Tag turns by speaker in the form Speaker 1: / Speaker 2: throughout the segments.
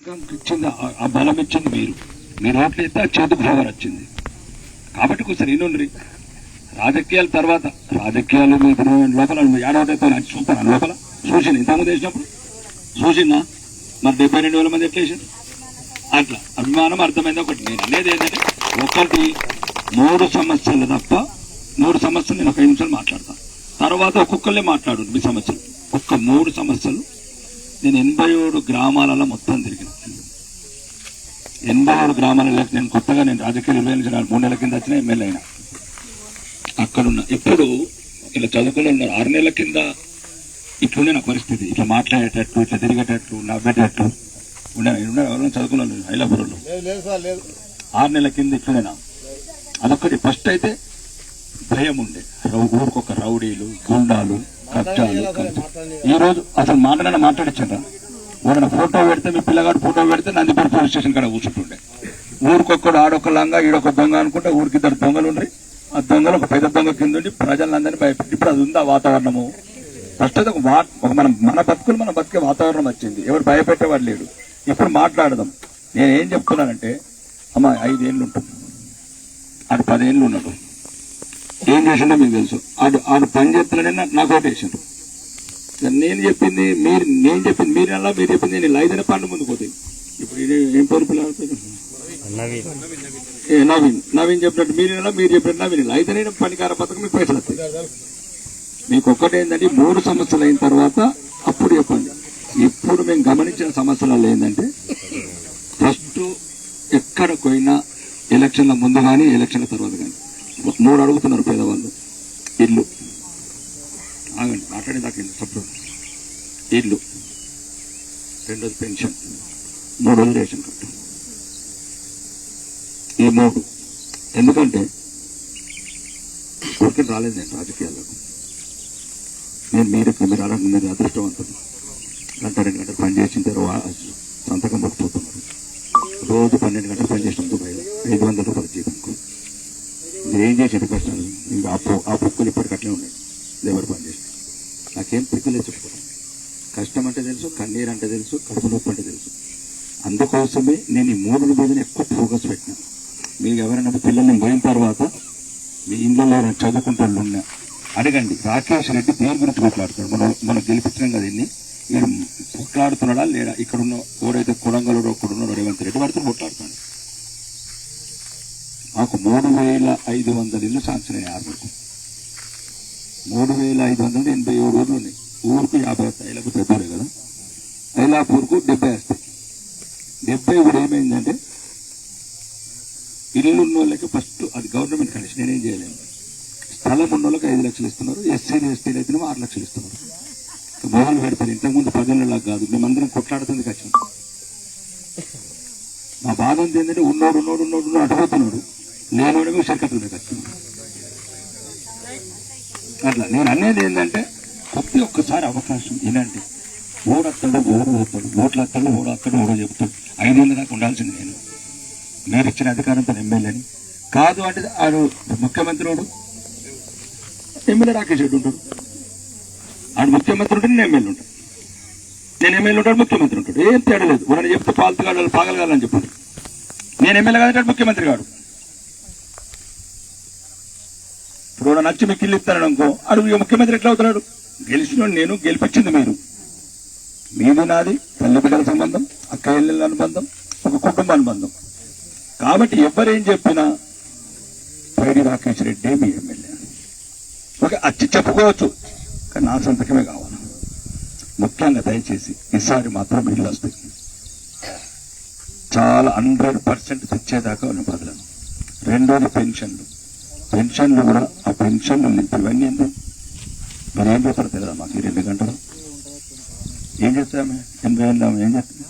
Speaker 1: ఇచ్చింది? ఆ- బలం ఇచ్చింది మీరు. మీరు ఓట్లు ఇస్తే ఆ చేతికి పవర్ వచ్చింది. కాబట్టి కొంచెం నేను రాజకీయాల తర్వాత రాజకీయాలు ఇప్పుడు లోపల ఏడవటైతే నాకు చూస్తాను లోపల? చూసిన ఇంతకుముందు వేసినప్పుడు చూసినా మరి డెబ్బై రెండు వేల మంది ఎట్లా వేసారు అట్లా. అభిమానం అర్థమైంది ఒకటి. నేను అనేది ఏంటంటే ఒకటి మూడు సమస్యలు తప్ప మూడు సమస్యలు నేను ఒక నిమిషాలు మాట్లాడతాను తర్వాత ఒక్కొక్కళ్ళే మాట్లాడు మీ సమస్యలు. ఒక్క మూడు సమస్యలు నేను ఎనభై ఏడు గ్రామాలలో మొత్తం తిరిగిన. ఎనభై ఏడు గ్రామాలలో నేను కొత్తగా నేను రాజకీయాలు ఇరవై మూడు నెలల కింద వచ్చిన ఎమ్మెల్యే అయినా. అక్కడున్న ఎప్పుడు ఇలా చదువుకుని ఉన్నారు. ఆరు నెలల కింద ఇట్లుండే నా పరిస్థితి. ఇట్లా మాట్లాడేటట్టు ఇట్లా తిరిగేటట్టు నవ్వేటట్టు ఉండే ఎవరైనా చదువుకున్నాను హైలాపురంలో ఆరు నెలల కింద ఇట్లుండేనా అదొక్కటి. ఫస్ట్ అయితే భయం ఉండే. రౌ- ఊరికొక రౌడీలు గుండాలు. కబ్జాలు కబ్జాలు. ఈ రోజు అసలు మాట్లాడిన మాట్లాడించారా ఎవరైనా ఫోటో పెడితే మీ పిల్లగాడు ఫోటో పెడితే నందిపేట పోలీస్ స్టేషన్ కాడ కూర్చుంటుండే. ఊరికొక్కడు ఆడొక లంగా ఈడొక దొంగ అనుకుంటే ఊరికి ఇద్దరు దొంగలు ఉండ్రి. ఆ దొంగలు ఒక పెద్ద దొంగ కింద ఉండి ప్రజలందరినీ భయపెట్టి ఇప్పుడు అది ఉందా వాతావరణము? ఫస్ట్ అయితే ఒక మన మన బతుకులు మన బతికే వాతావరణం వచ్చింది. ఎవరు భయపెట్టేవాడు లేడు. ఇప్పుడు మాట్లాడదాం. నేను ఏం చెప్తున్నానంటే అమ్మ ఐదేళ్ళు ఉంటుంది ఆడు పదేళ్ళు ఉన్నాడు. ఏం చేసిండో మీకు తెలుసు. ఆడు ఆడు పని చేస్తున్నాడని నా- నాకు ఓటేసిండు ఇక నేను చెప్పింది మీరు నేను చెప్పింది మీరు ఎలా మీరు చెప్పింది నేను ఐదైన పండు ముందుకు పోతాయి ఇప్పుడు ఏం పేరు పిల్లల నవీన్. నవీన్. చెప్పినట్టు మీరు ఎలా మీరు చెప్పినట్టు నవీన్. ఐదైన పనికార పథకం మీకు పైసలు వస్తాయి. మీకు ఒక్కటి ఏంటంటే మూడు సమస్యలు అయిన తర్వాత అప్పుడు చెప్పండి. ఇప్పుడు మేము గమనించిన సమస్యలలో ఏంటంటే ఫస్ట్ ఎక్కడ పోయినా ఎలక్షన్ల ముందు కానీ ఎలక్షన్ల తర్వాత కానీ మూడు అడుగుతున్నారు పేదవాళ్ళు. ఇల్లు. ఆగండి మాట్లాడేదాకా సప్పుడు ఇల్లు రెండోది పెన్షన్. మూడోది రేషన్ కార్డు. ఈ మూడు. ఎందుకంటే ఊరికి రాలేదు నేను రాజకీయాలకు నేను మీరు మీరు అడగ మీరు అదృష్టవంతులు గంట రెండు గంటలు పని చేసిన తర్వాత సంతకం పడిపోతున్నారు రోజు పన్నెండు గంటలు పని చేసిన దుబాయ్లో ఐదు వందల రూపాయలు జీతం. నేను ఏం చేసారు కష్టాలు ఇంకా ఆ పు- ఆ పుక్కులు ఇప్పటికట్లే ఉన్నాయి. లేబర్ పని చేసి నాకేం పిక్కులే చెప్పుకోవడం కష్టం అంటే తెలుసు కన్నీరు అంటే తెలుసు కడుపు నొప్పి అంటే తెలుసు. అందుకోసమే నేను ఈ మూడు మీదనే ఎక్కువ ఫోకస్ పెట్టినా. మీకు ఎవరైనా పిల్లల్ని పోయిన తర్వాత మీ ఇంట్లో ఎవరైనా చదువుకుంటాళ్ళు ఉన్నా అడగండి. రాకేష్ రెడ్డి దేని గురించి మాట్లాడుతున్నాడు? మనం మనం గెలిపించినాం కదా ఇన్ని. వీడు కొట్లాడుతున్నాడా లేడా? ఇక్కడ ఉన్న ఎవడైతే ఒకడున్నాడో రేవంత్ రెడ్డి వాడితో కొట్లాడుతున్నాడు మాకు మూడు వేల ఐదు వందల ఇల్లు సాంక్షన్ అయినాయి ఆర్మీకు మూడు వేల ఐదు వందల ఎనభై ఏడు ఊర్లు ఉన్నాయి ఊరుకు యాభై వస్తాయి ఐలాపు పెద్ద కదా. ఐలాపూర్కు డెబ్బై వస్తాయి డెబ్బై కూడా ఏమైందంటే ఇల్లు ఉన్న వాళ్ళకి ఫస్ట్ అది గవర్నమెంట్ కండిషన్ నేనేం చేయలేము స్థలం ఉన్న వాళ్ళకి ఐదు లక్షలు ఇస్తున్నారు ఎస్సీలు ఎస్టీలు అయితే ఆరు లక్షలు ఇస్తున్నారు. మొదలు పెడతారు ఇంతకుముందు పదేళ్ళలా కాదు మేమందరం కొట్లాడుతుంది కష్టం మా బాధ ఏంటంటే ఉన్నోడు ఉన్నోడు ఉన్నోడు ఉన్నోడు అటుపోతున్నాడు లేనోడేమో షర్కతుల కష్టం అట్లా నేను అనేది ఏంటంటే ప్రతి ఒక్కసారి అవకాశం ఇలాంటి ఓడత్తాడు ఓడు పోతాడు ఓట్లు వస్తాడు ఓడు వస్తాడు ఓడో చెప్తాడు ఐదేళ్ళ దాకా ఉండాల్సింది నేను. మీరు ఇచ్చిన అధికారంతో ఎమ్మెల్యేని. కాదు అంటే ఆడు ముఖ్యమంత్రుడు ఎమ్మెల్యే రాకేష్ రెడ్డి ఉంటాడు. ఆడు ముఖ్యమంత్రి ఉంటాడు నేను ఎమ్మెల్యే ఉంటాడు నేను ఎమ్మెల్యే ఉంటాడు ముఖ్యమంత్రి ఉంటాడు. ఏం తేడా లేదు. వాడిని చెప్తే పాలతగాడు పాగలగాలని చెప్పాడు నేను ఎమ్మెల్యే కాదు ముఖ్యమంత్రి కాడు. ఇప్పుడు నచ్చి మీకు ఇల్లు ఇస్తాడు అనుకో అడుగు ముఖ్యమంత్రి ఎట్లా అవుతున్నాడు? గెలిచిన నేను గెలిపించింది మీరు. మీది నాది తల్లి బిడ్డల సంబంధం అక్క ఎల్లెళ్ళ అనుబంధం ఒక కుటుంబ అనుబంధం. కాబట్టి ఎవరేం చెప్పినా పైడి రాకేష్ రెడ్డి మీ ఎమ్మెల్యే. ఓకే అచ్చి చెప్పుకోవచ్చు కానీ నా సంతకమే కావాలి. ముఖ్యంగా దయచేసి ఈసారి మాత్రం ఇల్లు వస్తాయి చాలా హండ్రెడ్ పర్సెంట్ తెచ్చేదాకా ఉన్న బదులను రెండోది పెన్షన్లు. పెన్షన్లు కూడా పెన్షన్లు ఇవన్నీ ఏంటి? మరి ఏం చేస్తారో? తెలియదు మాకు? ఈ రెండు గంటలు? ఏం చేస్తాము? ఎనభై ఎనిమిది ఏం చేస్తాము?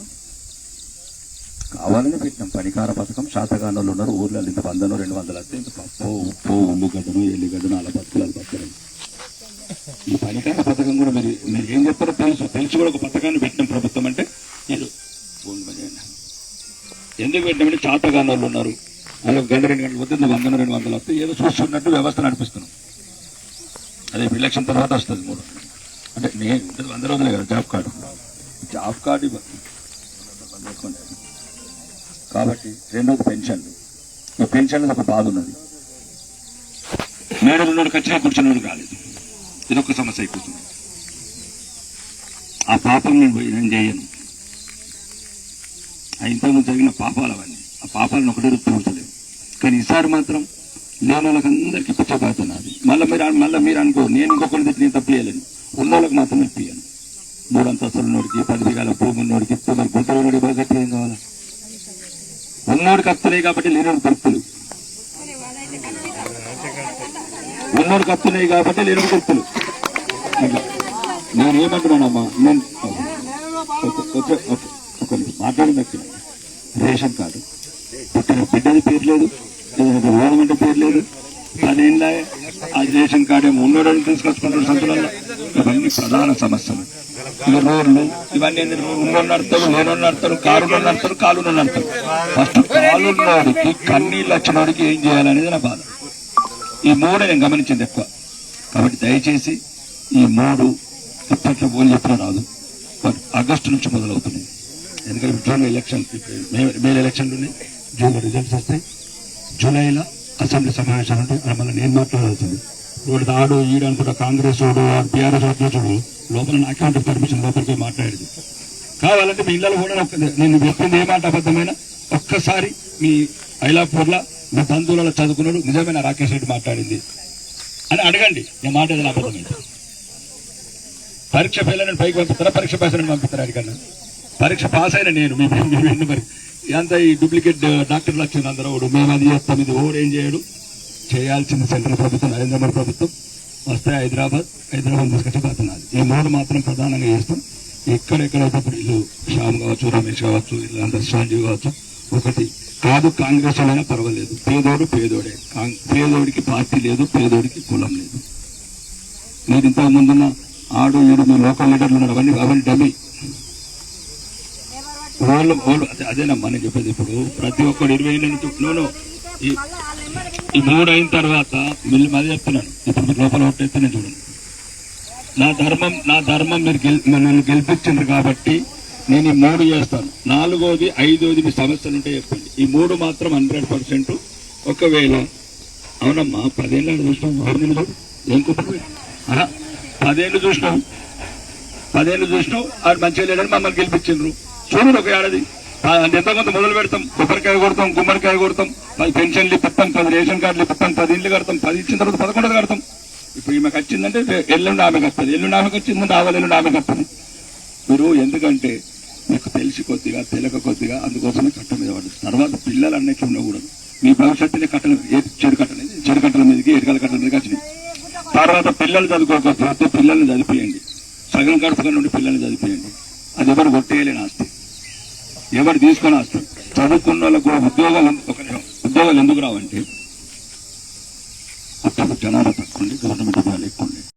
Speaker 1: కావాలని పెట్టినాం. పనికార పథకం శాతగానులు ఉన్నారు. ఊర్లో ఇంత వందను రెండు వందలు వస్తే ఇంత పప్పు ఉప్పు ఉల్లిగడ్డను ఎల్లిగడ్డను అలా బతుకులు అలా బతుకులు. ఈ పనికార పథకం కూడా మీరు మీరు ఏం చెప్తారో తెలుసు. తెలిసి కూడా ఒక పథకాన్ని పెట్టినాం ప్రభుత్వం అంటే. ఇది ఎందుకు పెట్టినామంటే చాతగాని వాళ్ళు ఉన్నారు. అలా గంట రెండు గంటలు వద్ద వందలు రెండు వందలు వస్తే ఏదో చూస్తున్నట్టు వ్యవస్థ నడిపిస్తున్నాం. అదే ఇప్పుడు ఎలక్షన్ తర్వాత వస్తుంది మూడు. అంటే నేను ఉంటుంది వంద రోజులే కదా జాబ్ కార్డు. జాబ్ కార్డు కాబట్టి రెండోది పెన్షన్లు ఈ పెన్షన్లు ఒక బాధ ఉన్నది. మేడలు ఉన్నోడు ఖచ్చితంగా కూర్చున్నోడు కాలేదు. ఇదొక సమస్య అయిపోతుంది. ఆ పాపం నేను పోయి నేను చేయను. ఆ ఇంతకుముందు జరిగిన పాపాలు అవన్నీ ఆ పాపాలను ఒకటే రుచి కానీ ఈసారి మాత్రం లేని వాళ్ళకి అందరికీ పిచ్చబాతున్నది మళ్ళీ మీరు మళ్ళీ మీరు అనుకో నేను ఇంకొకరి దగ్గర నేను తప్పు చేయలేను. ఉన్న వాళ్ళకి మాత్రం ఇప్పియాను మూడు అంతస్తుల నోడికి పది దిగాల భూమి నోడికి మరి గుంటలు నోడి బాగా గట్టి ఏం కావాలా? ఉన్నోడికి వస్తున్నాయి కాబట్టి లేనోడు దొరుకుతుంది ఉన్నోడికి వస్తున్నాయి కాబట్టి లేనోడు దొరుకుతుంది నేను ఏమంటున్నానమ్మా నేను ఒక- ఒక- రేషన్ కార్డు. పుట్టిన బిడ్డది పేరు లేదు. ఏదైనా అంటే పేరు లేదు పదేళ్ళ ఆ రేషన్ కార్డు ఏమో ఉన్నోడని తీసుకొచ్చుకుంటారు సంతులలో ఇవన్నీ ప్రధాన సమస్యలు. ఇక రోడ్లు ఇవన్నీ ఏంది? నడతారు లేనోళ్ళు నడతారు కారులో నడతారు కాలులో నడతారు ఫస్ట్ కాలున్నోడికి కన్నీళ్ళు వచ్చినోడికి ఏం చేయాలనేది నా బాధ. ఈ మూడే నేను గమనించింది ఎక్కువ. కాబట్టి దయచేసి ఈ మూడు ఇప్పట్లో ఓళ్ళు చెప్పిన రాదు. బట్ ఆగస్టు నుంచి మొదలవుతుంది ఎందుకంటే జూన్ ఎలక్షన్ మే మే ఎలక్షన్లు ఉన్నాయి. జూన్లో రిజల్ట్స్ వస్తాయి. జూలైలో అసెంబ్లీ సమావేశాలు ఉంటాయి అది మళ్ళీ నేను మాట్లాడాల్సింది. ఇప్పుడు ఆడు ఈడు అనుకుంటా కాంగ్రెస్ వాడు టీఆర్ఎస్ అధ్యక్షుడు లోపల నాకే ఉంటుంది పర్మిషన్ లోపలికి మాట్లాడేది. కావాలంటే మీ ఇళ్ళలో కూడా నేను చెప్పింది ఏమాట అబద్ధమైన ఒక్కసారి మీ ఐలాపూర్లో మీ బంధువులలో చదువుకున్నాడు నిజమైన రాకేష్ రెడ్డి మాట్లాడింది. అని అడగండి నేను మాట ఏదైనా అబద్ధమైంది పరీక్ష ఫెయిల్ అయిన పైకి పంపిస్తారా? పరీక్ష పాస్ అయిన పంపిస్తారా అడిగన్నా పరీక్ష పాస్ అయిన నేను మీ మరి అంత ఈ డూప్లికేట్ డాక్టర్లు వచ్చింది అందరూ ఒకడు మేము అది చేస్తాం ఇది ఓడు ఏం చేయడు. చేయాల్సింది సెంట్రల్ ప్రభుత్వం నరేంద్ర మోడీ ప్రభుత్వం. వస్తే హైదరాబాద్ హైదరాబాద్ తీసుకొచ్చిపోతున్నది ఈ మూడు మాత్రం ప్రధానంగా చేస్తాం. ఎక్కడెక్కడైతే ఇప్పుడు ఇల్లు శ్యామ్ కావచ్చు రమేష్ కావచ్చు ఇల్లు అందరు సంజీవ్ కావచ్చు ఒకటి. కాదు కాంగ్రెస్ అయినా పర్వాలేదు. పేదోడు పేదోడే. పేదోడికి పార్టీ లేదు పేదోడికి కులం లేదు. మీరు ఇంతకు ముందున్న ఆడు ఈడు మీ లోకల్ లీడర్లు ఉన్నారు. అవన్నీ అవన్నీ డమి వాళ్ళు వాళ్ళు అదే- అదేనమ్మా నేను చెప్పేది ఇప్పుడు. ప్రతి ఒక్కరు ఇరవై ఏళ్ళ నుంచి నూనె. ఈ మూడు అయిన తర్వాత మిల్లు మళ్ళీ చెప్తున్నాను. ఇప్పుడు మీరు లోపల ఒట్టేస్తే నేను చూడండి. నా ధర్మం నా ధర్మం మీరు గెల్ నన్ను గెలిపించిండ్రు కాబట్టి నేను ఈ మూడు చేస్తాను. నాలుగోది ఐదోది మీ సమస్యలు ఉంటే చెప్పండి. ఈ మూడు మాత్రం హండ్రెడ్ పర్సెంట్ ఒకవేళ అవునమ్మా పదేళ్ళు చూసినాం. ఎవరు నిన్ను ఏం కుప్పడు ఆహా, పదేళ్ళు చూసినాం పదేళ్ళు చూసినాం ఆడు మంచిగా లేడని మమ్మల్ని గెలిపించిండ్రు. చూడండి ఒక ఏడాది ఎంత కొంత మొదలు పెడతాం? కొబ్బరికాయ కొడతాం గుమ్మడికాయ కొడతాం పది పెన్షన్లు ఇప్పిస్తాం పది రేషన్ కార్డులు ఇప్పిస్తాం పది ఇల్లు కడతాం పది ఇచ్చిన తర్వాత పదకొండది కడతాం. ఇప్పుడు ఈమెకు వచ్చిందంటే ఎల్లుండి ఆమెకు వస్తుంది. ఎల్లుండి ఆమెకు వచ్చిందంటే ఆవల ఎల్లుండి ఆమెకు వస్తుంది. మీరు ఎందుకంటే మీకు తెలిసి కొద్దిగా తెలియక కొద్దిగా అందుకోసమే కట్ట మీద పడుతుంది. తర్వాత పిల్లలు అన్నిట్లు ఉండకూడదు. మీ భవిష్యత్తునే కట్టలు ఏ చెడు కట్టలు చెడు కట్టల మీదకి ఎరకల కట్టల మీదకి వచ్చినాయి. తర్వాత పిల్లలు చదువుకోకపోతే పిల్లల్ని చదివియండి సగం కడుపుగా నుండి పిల్లల్ని చదివియండి అది ఎవరు కొట్టేయలేని ఆస్తి. ఎవరు తీసుకొని వస్తారు చదువుకున్న వాళ్ళకు కూడా ఉద్యోగాలు ఒక ఉద్యోగాలు ఎందుకు రావంటే? అప్పుడు జనాలు తక్కువ గవర్నమెంట్ ఉద్యోగాలు ఎక్కువ